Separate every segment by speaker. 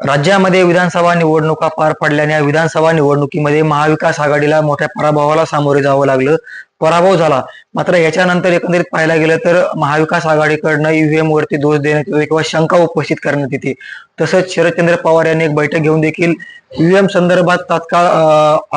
Speaker 1: राज्यामध्ये विधानसभा निवडणुका पार पडल्याने या विधानसभा निवडणुकीमध्ये महाविकास आघाडीला मोठ्या पराभवाला सामोरे जावं लागलं. पराभव झाला. मात्र याच्यानंतर एकंदरीत पाहायला गेलं तर महाविकास आघाडीकडनं ईव्हीएम वरती दोष देण्यात येतो किंवा शंका उपस्थित करण्यात येते. तसंच शरदचंद्र पवार यांनी एक बैठक घेऊन देखील ईव्हीएम संदर्भात तात्काळ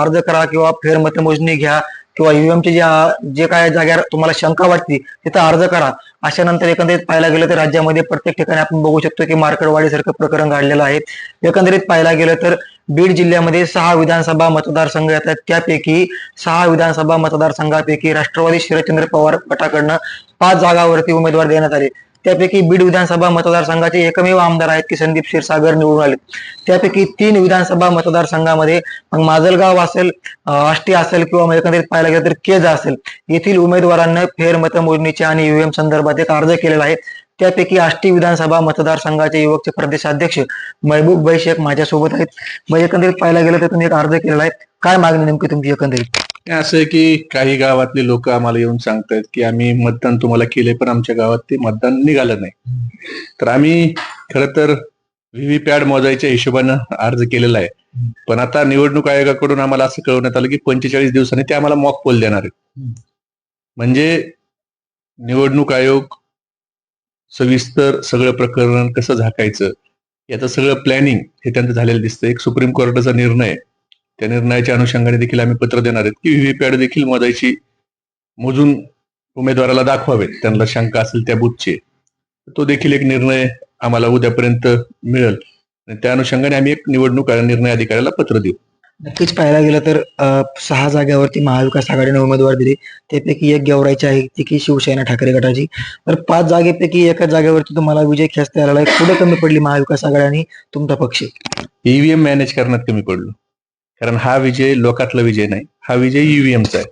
Speaker 1: अर्ज करा किंवा फेरमतमोजणी घ्या. किंवा युएमचे जे जे काय जाग्यावर तुम्हाला शंका वाटते तिथं अर्ज करा. अशा नंतर एकंदरीत पाहायला गेलं तर राज्यामध्ये प्रत्येक ठिकाणी आपण बघू शकतो की मार्कडवाडीसारखं प्रकरण घडलेलं आहे. एकंदरीत पाहायला गेलं तर बीड जिल्ह्यामध्ये सहा विधानसभा मतदारसंघ येतात. त्यापैकी सहा विधानसभा मतदारसंघापैकी राष्ट्रवादी शरदचंद्र पवार गटाकडनं पाच जागावरती उमेदवार देण्यात आले. त्यापैकी बीड विधानसभा मतदारसंघाचे एकमेव आमदार आहेत की संदीप क्षीरसागर निवडून आले. त्यापैकी तीन विधानसभा मतदारसंघामध्ये मग माजलगाव असेल आष्टी असेल किंवा एकंदरीत पाहायला गेलं तर केज असेल. येथील उमेदवारांना फेर आणि ईव्हीएम संदर्भात एक अर्ज केलेला आहे. त्यापैकी आष्टी विधानसभा मतदारसंघाचे युवकचे प्रदेशाध्यक्ष महबूब भाई शेख माझ्यासोबत आहेत. मग एकंदरीत पाहायला गेलं तर तुम्ही एक अर्ज केलेला आहे. काय मागणी नेमकी तुमची एकंदरीत?
Speaker 2: असं आहे की काही गावातले लोक आम्हाला येऊन सांगतायत की आम्ही मतदान तुम्हाला केले पण आमच्या गावात ते मतदान निघालं नाही. तर आम्ही खर तर व्हीव्हीपॅड मोजायच्या हिशोबानं अर्ज केलेला आहे. पण आता निवडणूक आयोगाकडून आम्हाला असं कळवण्यात आलं की पंचेचाळीस दिवसांनी ते आम्हाला मॉक पोल देणार आहेत. म्हणजे निवडणूक आयोग सविस्तर सगळं प्रकरण कसं झाकायचं याचं सगळं प्लॅनिंग हे त्यांचं झालेलं दिसतं एक सुप्रीम कोर्टाचा निर्णय आहे. त्या निर्णयाच्या अनुषंगाने देखील आम्ही पत्र देणार आहेत की व्हीव्हीपॅड देखील मोजायची मोजून उमेदवाराला दाखवावेत. त्यांना शंका असेल त्या बुथची. तो देखील एक निर्णय आम्हाला उद्यापर्यंत मिळेल. त्या अनुषंगाने आम्ही एक निवडणूक निर्णय अधिकाऱ्याला पत्र देऊ.
Speaker 1: नक्कीच पाहायला गेलं तर सहा जागेवरती महाविकास आघाडीने उमेदवार दिले. त्यापैकी एक गेवरायची आहे ती की शिवसेना ठाकरे गटाची. तर पाच जागेपैकी एका जागेवरती तुम्हाला विजय खेचता आलेला आहे पुढे कमी पडली महाविकास आघाडी आणि तुमचा पक्ष.
Speaker 2: ईव्हीएम मॅनेज करण्यात कमी पडलो. कारण हा विजय लोकातला विजय नाही हा विजय ईव्हीएमचा आहे.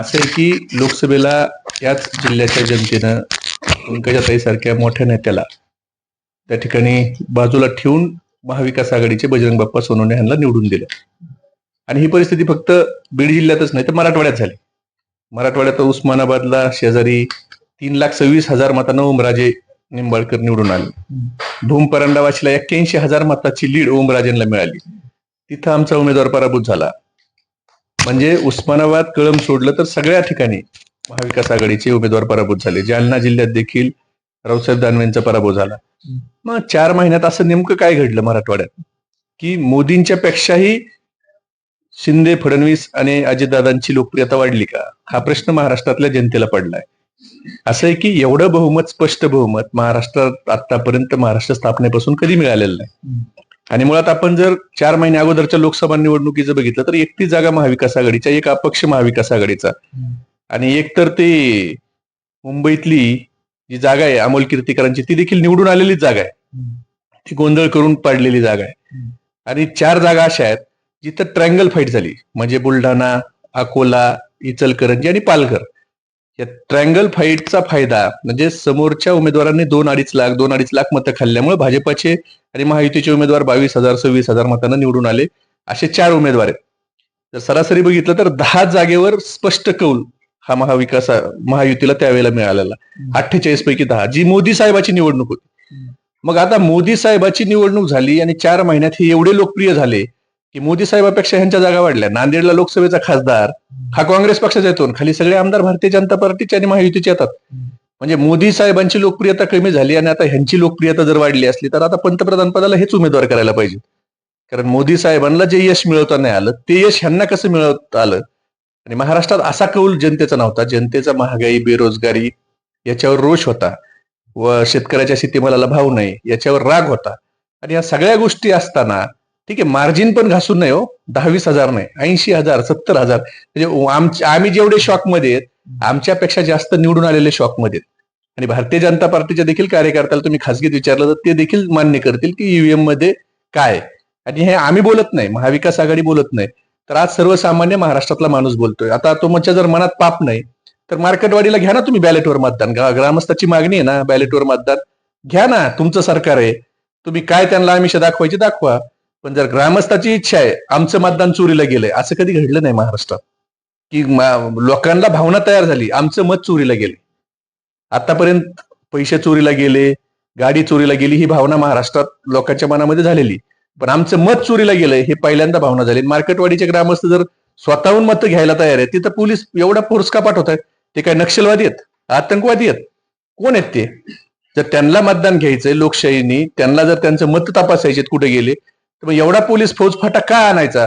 Speaker 2: असं आहे की लोकसभेला याच जिल्ह्याच्या जनतेनं पंकजाताई सारख्या मोठ्या नेत्याला त्या ठिकाणी बाजूला ठेवून महाविकास आघाडीचे बजरंग बाप्पा सोनवणे यांना निवडून दिलं. आणि ही परिस्थिती फक्त बीड जिल्ह्यातच नाही तर मराठवाड्यात झाली. मराठवाड्यात उस्मानाबादला शेजारी तीन लाख सव्वीस हजार मतानं ओमराजे निंबाळकर निवडून आले. धूम परंडावाशीला एक्क्याऐंशी हजार मताची लीड ओमराजेंना मिळाली. तिथं आमचा उमेदवार पराभूत झाला. म्हणजे उस्मानाबाद कळम सोडलं तर सगळ्या ठिकाणी महाविकास आघाडीचे उमेदवार पराभूत झाले. जालना जिल्ह्यात देखील रावसाहेब दानवेंचा पराभव झाला. मग चार महिन्यात असं नेमकं काय घडलं मराठवाड्यात? की मोदींच्या पेक्षाही शिंदे फडणवीस आणि अजितदादांची लोकप्रियता वाढली का? हा प्रश्न महाराष्ट्रातल्या जनतेला पडलाय. असं आहे की एवढं बहुमत स्पष्ट बहुमत महाराष्ट्रात आतापर्यंत महाराष्ट्र स्थापनेपासून कधी मिळालेलं नाही. आणि मुळात आपण जर चार महिने अगोदरच्या लोकसभा निवडणुकीचं बघितलं तर एकटी जागा महाविकास आघाडीच्या एक अपक्ष महाविकास आघाडीचा. आणि एक तर ते मुंबईतली जी जागा आहे अमोल कीर्तीकरांची ती देखील निवडून आलेलीच जागा आहे. ती गोंधळ करून पाडलेली जागा आहे. आणि चार जागा अशा आहेत जिथं ट्रँगल फाईट झाली. म्हणजे बुलढाणा अकोला इचलकरंजी आणि पालघर. या ट्रँगल फाईटचा फायदा म्हणजे समोरच्या उमेदवारांनी दोन अडीच लाख दोन अडीच लाख मतं खाल्ल्यामुळे भाजपाचे आणि महायुतीचे उमेदवार बावीस हजार सव्वीस हजार मतांना निवडून आले असे चार उमेदवार आहेत. जर सरासरी बघितलं तर दहा जागेवर स्पष्ट कौल हा महाविकास महायुतीला त्यावेळेला मिळालेला. अठ्ठेचाळीस पैकी दहा जी मोदी साहेबाची निवडणूक होती. मग आता मोदी साहेबाची निवडणूक झाली आणि चार महिन्यात हे एवढे लोकप्रिय झाले की मोदी साहेबापेक्षा ह्यांच्या जागा वाढल्या. नांदेडला लोकसभेचा खासदार हा काँग्रेस पक्षाचा येतो आणि खाली सगळे आमदार भारतीय जनता पार्टीचे आणि महायुतीचे येतात. म्हणजे मोदी साहेबांची लोकप्रियता कमी झाली आणि आता ह्यांची लोकप्रियता जर वाढली असली तर आता पंतप्रधान पदाला हेच उमेदवार करायला पाहिजे. कारण मोदी साहेबांना जे यश मिळवता नाही आलं ते यश ह्यांना कसं मिळवत आलं? आणि महाराष्ट्रात असा कौल जनतेचा नव्हता. जनतेचा महागाई बेरोजगारी याच्यावर रोष होता. व शेतकऱ्याच्या शेतीमालाला भाव नाही याच्यावर राग होता. आणि या सगळ्या गोष्टी असताना ठीक आहे मार्जिन पण घासून नाही हो. दहावीस हजार नाही ऐंशी हजार सत्तर हजार. म्हणजे आम्ही जेवढे शॉकमध्ये आहेत आमच्यापेक्षा जास्त निवडून आलेले शॉकमध्ये मध्ये आणि भारतीय जनता पार्टीच्या देखील कार्यकर्त्याला तुम्ही खासगीत विचारलं तर ते देखील मान्य करतील की ईव्हीएममध्ये काय आणि हे आम्ही बोलत नाही महाविकास आघाडी बोलत नाही. तर आज सर्वसामान्य महाराष्ट्रातला माणूस बोलतोय. आता तुमच्या जर मनात पाप नाही तर मार्केटवाडीला घ्या ना तुम्ही बॅलेटवर मतदान. ग्रामस्थाची मागणी आहे ना बॅलेटवर मतदान. घ्या ना तुमचं सरकार आहे. तुम्ही काय त्यांना आमिष दाखवायची दाखवा. पण जर ग्रामस्थाची इच्छा आहे आमचं मतदान चोरीला गेलंय असं कधी घडलं नाही महाराष्ट्रात. की लोकांना भावना तयार झाली आमचं मत चोरीला गेले आतापर्यंत पैसे चोरीला गेले गाडी चोरीला गेली ही भावना महाराष्ट्रात लोकांच्या मनामध्ये झालेली. पण आमचं मत चोरीला गेलंय हे पहिल्यांदा भावना झाली. मार्केटवाडीचे ग्रामस्थ जर स्वतःहून मतं घ्यायला तयार आहे तिथं पोलीस एवढा फोर्स का पाठवत आहेत? ते काय नक्षलवादी आहेत? आतंकवादी आहेत? कोण आहेत ते? जर त्यांना मतदान घ्यायचंय लोकशाहीनी त्यांना जर त्यांचं मत तपासायचे कुठे गेले मग एवढा पोलीस फौजफाटा का आणायचा?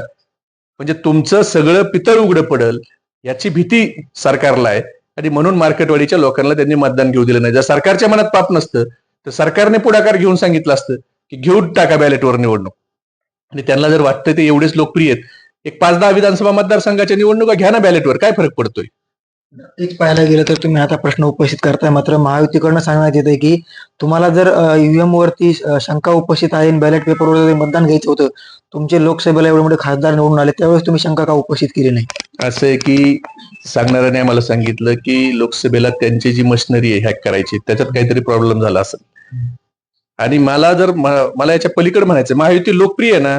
Speaker 2: म्हणजे तुमचं सगळं पितळ उघडं पडल याची भीती सरकारला आहे. आणि म्हणून मार्केटवाडीच्या लोकांना त्यांनी मतदान घेऊ दिलं नाही. जर सरकारच्या मनात पाप नसतं तर सरकारने पुढाकार घेऊन सांगितलं असतं की घेऊन टाका बॅलेटवर निवडणूक. आणि त्यांना जर वाटतं ते एवढेच लोकप्रिय आहेत एक पाच दहा विधानसभा मतदारसंघाच्या निवडणुका घ्या ना बॅलेटवर काय फरक पडतोय?
Speaker 1: तेच पाहायला गेलं तर तुम्ही आता प्रश्न उपस्थित करताय. मात्र महायुतीकडनं सांगण्यात येते की तुम्हाला जर ईव्हीएम वरती शंका उपस्थित आहे बॅलेट पेपरवर मतदान घ्यायचं होतं तुमचे लोकसभेला एवढे मोठे खासदार निवडून आले त्यावेळेस तुम्ही शंका का उपस्थित केली नाही?
Speaker 2: असं आहे की सांगणाऱ्याने आम्हाला सांगितलं की लोकसभेला त्यांची जी मशिनरी आहे हॅक करायची त्याच्यात काहीतरी प्रॉब्लेम झाला असेल. आणि मला जर मला याच्या पलीकडे म्हणायचं महायुती लोकप्रिय आहे ना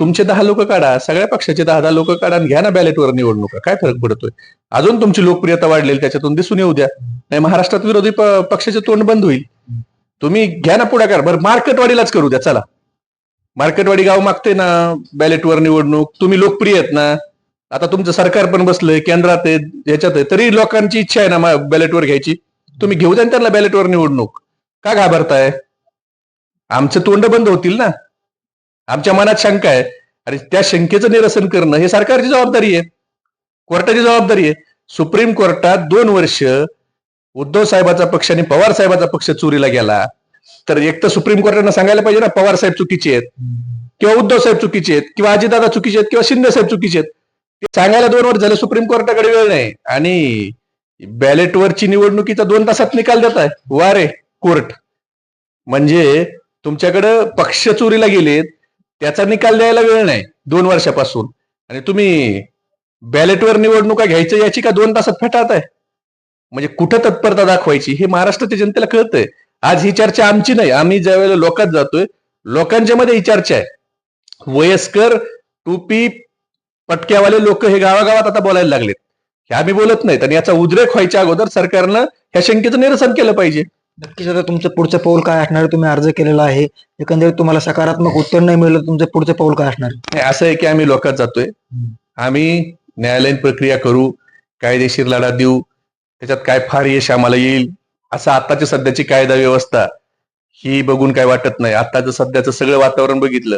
Speaker 2: तुमचे दहा लोक काढा सगळ्या पक्षाचे दहा दहा लोक काढा आणि घ्या ना बॅलेटवर निवडणुका. काय फरक पडतोय? अजून तुमची लोकप्रियता वाढलेली त्याच्यातून दिसून येऊ द्या. नाही महाराष्ट्रात विरोधी पक्षाचे तोंड बंद होईल. तुम्ही घ्या ना पुढाकार. बरं मार्केटवाडीलाच करू द्या. चला. मार्केटवाडी गाव मागते ना बॅलेटवर निवडणूक. तुम्ही लोकप्रिय आहेत ना. आता तुमचं सरकार पण बसलंय केंद्रात आहे याच्यात आहे तरी लोकांची इच्छा आहे ना बॅलेटवर घ्यायची. तुम्ही घेऊ द्या त्यांना बॅलेटवर निवडणूक. का घाबरताय? आमचं तोंड बंद होतील ना. आमच्या मनात शंका आहे. आणि त्या शंकेचं निरसन करणं हे सरकारची जबाबदारी आहे. कोर्टाची जबाबदारी आहे. सुप्रीम कोर्टात दोन वर्ष उद्धव साहेबाचा पक्ष आणि पवार साहेबाचा पक्ष चोरीला गेला. तर एक तर सुप्रीम कोर्टानं सांगायला पाहिजे ना पवार साहेब चुकीचे आहेत. किंवा उद्धव साहेब चुकीचे आहेत. किंवा अजितदादा चुकीचे आहेत. किंवा शिंदे साहेब चुकीचे आहेत. ते सांगायला दोन वर्ष झाले सुप्रीम कोर्टाकडे वेळ नाही. आणि बॅलेटवरची निवडणुकीचा दोन तासात निकाल देत आहे. वा रे कोर्ट. म्हणजे तुमच्याकडं पक्ष चोरीला गेलेत. त्याचा निकाल द्यायला वेळ नाही दोन वर्षापासून. आणि तुम्ही बॅलेटवर निवडणुका घ्यायचं याची का दोन तासात फेटाळत आहे म्हणजे कुठं तत्परता दाखवायची हे महाराष्ट्राच्या जनतेला कळतंय. आज ही चर्चा आमची नाही. आम्ही ज्या वेळेला लोकात जातोय लोकांच्या मध्ये ही चर्चा आहे. वयस्कर टोपी पटक्यावाले लोक हे गावागावात आता बोलायला लागलेत. हे आम्ही बोलत नाहीत आणि याचा उद्रेक व्हायच्या अगोदर सरकारनं ह्या शंकेचं निरसन केलं पाहिजे.
Speaker 1: नक्कीच आता तुमचं पुढचं पाऊल काय असणार? तुम्ही अर्ज केलेला आहे. एकंदरीत तुम्हाला सकारात्मक उत्तर नाही मिळलं तुमचं पुढचं पाऊल काय असणार?
Speaker 2: नाही, असं आहे की आम्ही लोकात जातोय. आम्ही न्यायालयीन प्रक्रिया करू कायदेशीर लढा देऊ त्याच्यात काय फार यश आम्हाला येईल असं आताची सध्याची कायदा व्यवस्था ही बघून काय वाटत नाही. आताचं सध्याचं सगळं वातावरण बघितलं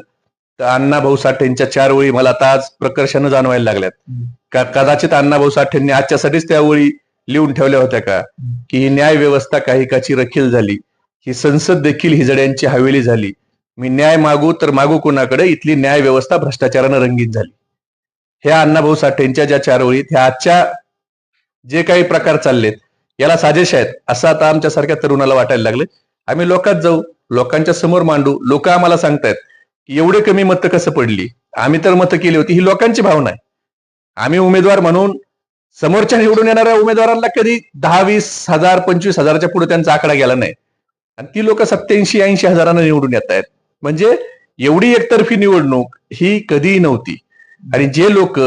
Speaker 2: तर अण्णा भाऊ साठेंच्या चार ओळी मला आता आज प्रकर्षानं जाणवायला लागल्यात. कदाचित अण्णा भाऊ साठेंनी आजच्यासाठीच त्या ओळी लिहून ठेवल्या होत्या का? की ही न्याय व्यवस्था काही काची रखील झाली. ही संसद देखील हिजड्यांची हवेली झाली. मी न्याय मागू तर मागू कोणाकडे? इथली न्याय व्यवस्था भ्रष्टाचारानं रंगीत झाली. ह्या अण्णाभाऊ साठेंच्या ज्या चार ओळीत ह्या आजच्या जे काही प्रकार चाललेत याला साजेश आहेत. असं आता आमच्यासारख्या तरुणाला वाटायला लागले आम्ही लोकात जाऊ लोकांच्या समोर मांडू. लोक आम्हाला सांगतायत की एवढे कमी मतं कसं पडली? आम्ही तर मतं केली होती. ही लोकांची भावना आहे. आम्ही उमेदवार म्हणून समोरच्या निवडून येणाऱ्या उमेदवारांना कधी दहा वीस हजार पंचवीस हजाराच्या पुढे त्यांचा आकडा गेला नाही. आणि ती लोक सत्याऐंशी ऐंशी हजारांना निवडून येत आहेत. म्हणजे एवढी एकतर्फी निवडणूक ही कधीही नव्हती. आणि जे लोक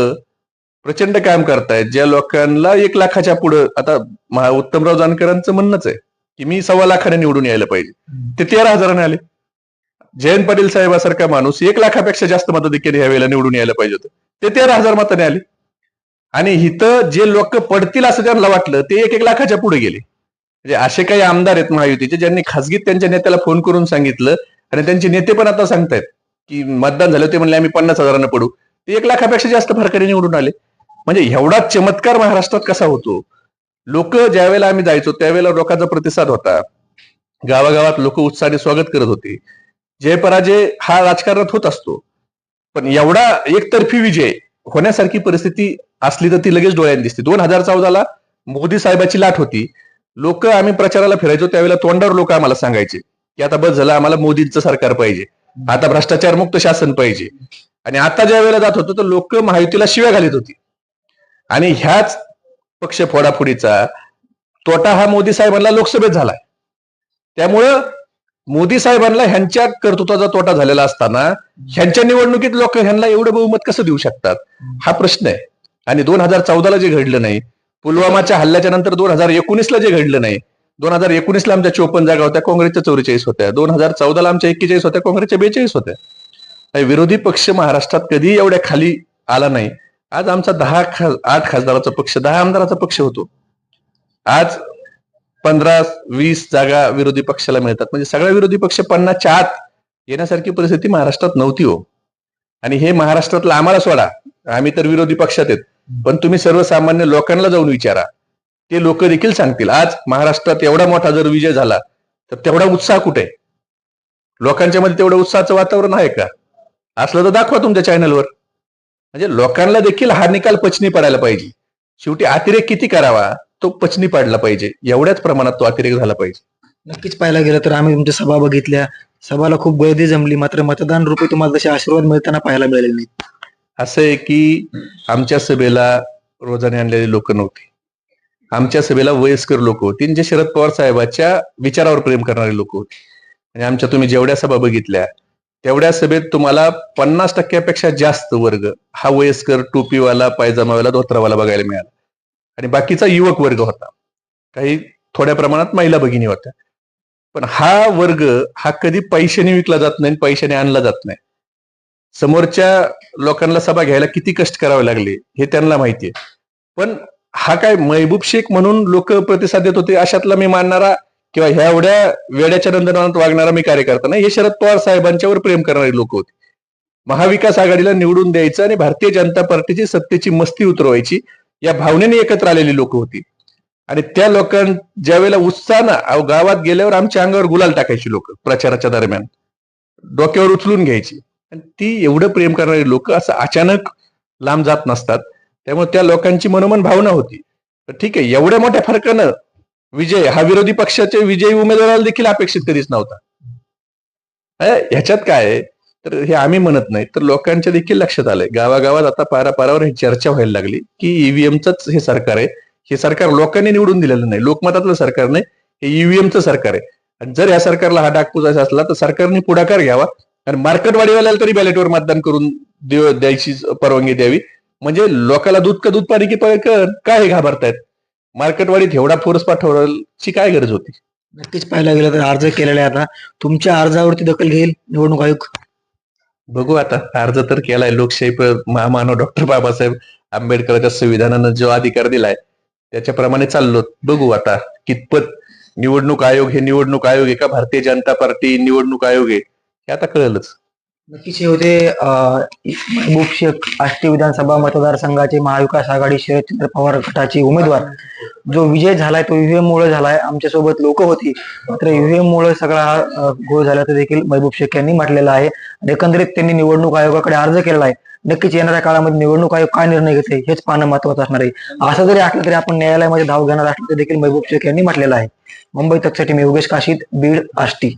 Speaker 2: प्रचंड काम करतायत ज्या लोकांना एक लाखाच्या पुढं आता उत्तमराव जानकरांचं म्हणणंच आहे की मी सव्वा लाखाने निवडून यायला पाहिजे. ते तेरा हजाराने आले. जयंत पाटील साहेबासारखा माणूस एक लाखापेक्षा जास्त मताधिकारी ह्या वेळेला निवडून यायला पाहिजे होतं. ते तेरा हजार मताने आले. आणि इथं जे लोक पडतील असं त्यांना वाटलं ते एक एक लाखाच्या पुढे गेले. म्हणजे असे काही आमदार आहेत महायुतीचे ज्यांनी खासगीत त्यांच्या नेत्याला फोन करून सांगितलं आणि त्यांचे नेते पण आता सांगतायत की मतदान झालं ते म्हणले आम्ही पन्नास हजारांना पडू. ते एक लाखापेक्षा जास्त फरकाने निवडून आले. म्हणजे एवढा चमत्कार महाराष्ट्रात कसा होतो? लोक ज्यावेळेला आम्ही जायचो त्यावेळेला लोकांचा प्रतिसाद होता. गावागावात लोक उत्साहाने स्वागत करत होते. जय पराजय हा राजकारणात होत असतो. पण एवढा एकतर्फी विजय होण्यासारखी परिस्थिती असली तर ती लगेच डोळ्यांनी दिसते. दोन हजार चौदाला मोदी साहेबाची लाट होती. लोक आम्ही प्रचाराला फिरायचो त्यावेळेला तोंडावर लोक आम्हाला सांगायचे की आता बस झालं आम्हाला मोदींचं सरकार पाहिजे. आता भ्रष्टाचार मुक्त शासन पाहिजे. आणि आता ज्या वेळेला जात होतो तर लोक महायुतीला शिव्या घालीत होती. आणि ह्याच पक्ष फोडाफोडीचा तोटा हा मोदी साहेबांना लोकसभेत झालाय. त्यामुळं मोदी साहेबांना ह्यांच्या कर्तृत्वाचा तोटा झालेला असताना ह्यांच्या निवडणुकीत लोक ह्यांना एवढं बहुमत कसं देऊ शकतात? हा प्रश्न आहे. आणि दोन हजार चौदाला जे घडलं नाही पुलवामाच्या हल्ल्याच्या नंतर दोन हजार एकोणीसला जे घडलं नाही दोन हजार एकोणीसला आमच्या चोपन्न जागा होत्या काँग्रेसच्या चौवेचाळीस होत्या दोन हजार चौदाला आमच्या एक्केचाळीस होत्या काँग्रेसच्या बेचाळीस होत्या. विरोधी पक्ष महाराष्ट्रात कधी एवढ्या खाली आला नाही. आज आमचा दहा खा आठ खासदाराचा पक्ष दहा आमदाराचा पक्ष होतो. आज पंधरा वीस जागा विरोधी पक्षाला मिळतात. म्हणजे सगळ्या विरोधी पक्ष पन्नासच्या आत येण्यासारखी परिस्थिती महाराष्ट्रात नव्हती हो. आणि हे महाराष्ट्रातलं आम्हाला सोडा. आम्ही तर विरोधी पक्षात आहेत. पण तुम्ही सर्वसामान्य लोकांना जाऊन विचारा. ते लोक देखील सांगतील आज महाराष्ट्रात एवढा मोठा जर विजय झाला तर तेवढा उत्साह कुठे लोकांच्या मध्ये तेवढं उत्साहाचं वातावरण आहे का? असलं तर दाखवा तुमच्या चॅनलवर म्हणजे लोकांना देखील हा निकाल पचनी पडायला पाहिजे. शेवटी अतिरेक किती करावा? तो पचनी पाडला पाहिजे. एवढ्याच प्रमाणात तो अतिरेक झाला पाहिजे.
Speaker 1: नक्कीच पाहायला गेलं तर आम्ही तुमच्या सभा बघितल्या. सभाला खूप गर्दी जमली. मात्र मतदान रूपी तुम्हाला तसे आशीर्वाद मिळताना पाहायला मिळाले नाही
Speaker 2: असं आहे की आमच्या सभेला रोजाने आणलेले लोक नव्हते. आमच्या सभेला वयस्कर लोक होती. जे शरद पवार साहेबाच्या विचारावर प्रेम करणारे लोक होते. आणि आमच्या तुम्ही जेवढ्या सभा बघितल्या तेवढ्या सभेत तुम्हाला पन्नास टक्क्यापेक्षा जास्त वर्ग हा वयस्कर टोपीवाला पायजमावाला धोत्रावाला बघायला मिळाला. आणि बाकीचा युवक वर्ग होता. काही थोड्या प्रमाणात महिला भगिनी होत्या. पण हा वर्ग हा कधी पैशाने विकला जात नाही आणि पैशाने आणला जात नाही. समोरच्या लोकांना सभा घ्यायला किती कष्ट करावे लागले हे त्यांना माहितीये. पण हा काय महबूब शेख म्हणून लोक प्रतिसाद देत होते अशातला मी मानणारा किंवा ह्या एवढ्या वेड्याच्या नंदनात वागणारा मी कार्यकर्ता नाही. हे शरद पवार साहेबांच्यावर प्रेम करणारे लोक होते. महाविकास आघाडीला निवडून द्यायचं आणि भारतीय जनता पार्टीची सत्तेची मस्ती उतरवायची. या भावनेने एकत्र आलेली लोक होती. आणि त्या लोकां ज्या वेळेला उत्साहानं गावात गेल्यावर आमच्या अंगावर गुलाल टाकायची लोक प्रचाराच्या दरम्यान. डोक्यावर उचलून घ्यायची. आणि ती एवढं प्रेम करणारी लोक असं अचानक लांब जात नसतात. त्यामुळे त्या लोकांची मनोमन भावना होती. तर ठीक आहे एवढ्या मोठ्या फरकानं विजय हा विरोधी पक्षाच्या विजयी उमेदवाराला देखील अपेक्षित कधीच नव्हता. ह्याच्यात काय आहे? तर हे आम्ही म्हणत नाही. तर लोकांच्या देखील लक्षात आलंय. गावागावात आता पारापारावर ही चर्चा व्हायला लागली की ईव्हीएमचंच हे सरकार आहे. हे सरकार लोकांनी निवडून दिलेलं नाही. लोकमतातलं सरकार नाही. हे ईव्हीएमचं सरकार आहे. आणि जर या सरकारला हा डाग पुजायचा असला तर सरकारने पुढाकार घ्यावा. आणि मार्केटवाडीवाल्याला तरी बॅलेटवर मतदान करून द्यायची परवानगी द्यावी. म्हणजे लोकांना दूध का दूध पाणी की काय हे घाबरतायत? मार्केटवाडीत एवढा फोर्स पाठवण्याची काय गरज होती?
Speaker 1: नक्कीच पाहायला गेलं तर अर्ज केलेला आहे आता तुमच्या अर्जावरती दखल घेईल निवडणूक आयोग
Speaker 2: बघू आता. अर्ज तर केलाय. लोकशाही महामानव डॉक्टर बाबासाहेब आंबेडकरांच्या संविधानानं जो अधिकार दिलाय त्याच्याप्रमाणे चाललो. बघू आता कितपत निवडणूक आयोग हे निवडणूक आयोग आहे का? भारतीय जनता पार्टी निवडणूक आयोग आहे. हे आता कळलंच.
Speaker 1: नक्कीच हे होते महबूब शेख आष्टी विधानसभा मतदारसंघाचे महाविकास आघाडी शरदचंद्र पवार गटाचे उमेदवार. जो विजय झालाय तो ईव्हीएम मुळे झालाय. आमच्यासोबत लोक होती. मात्र ईव्हीएम मुळे सगळा हा गोळ झाल्याचं देखील महबूब शेख यांनी म्हटलेलं आहे. आणि एकंदरीत त्यांनी निवडणूक आयोगाकडे अर्ज केलेला आहे. नक्कीच येणाऱ्या काळामध्ये निवडणूक आयोग काय निर्णय घेते हेच पाहणं महत्वाचं असणार आहे. असं जरी असलं तरी आपण न्यायालयामध्ये धाव घेणार असलं तरी देखील महबूब शेख यांनी म्हटलेलं आहे. मुंबई तकसाठी मी योगेश काशीद बीड आष्टी.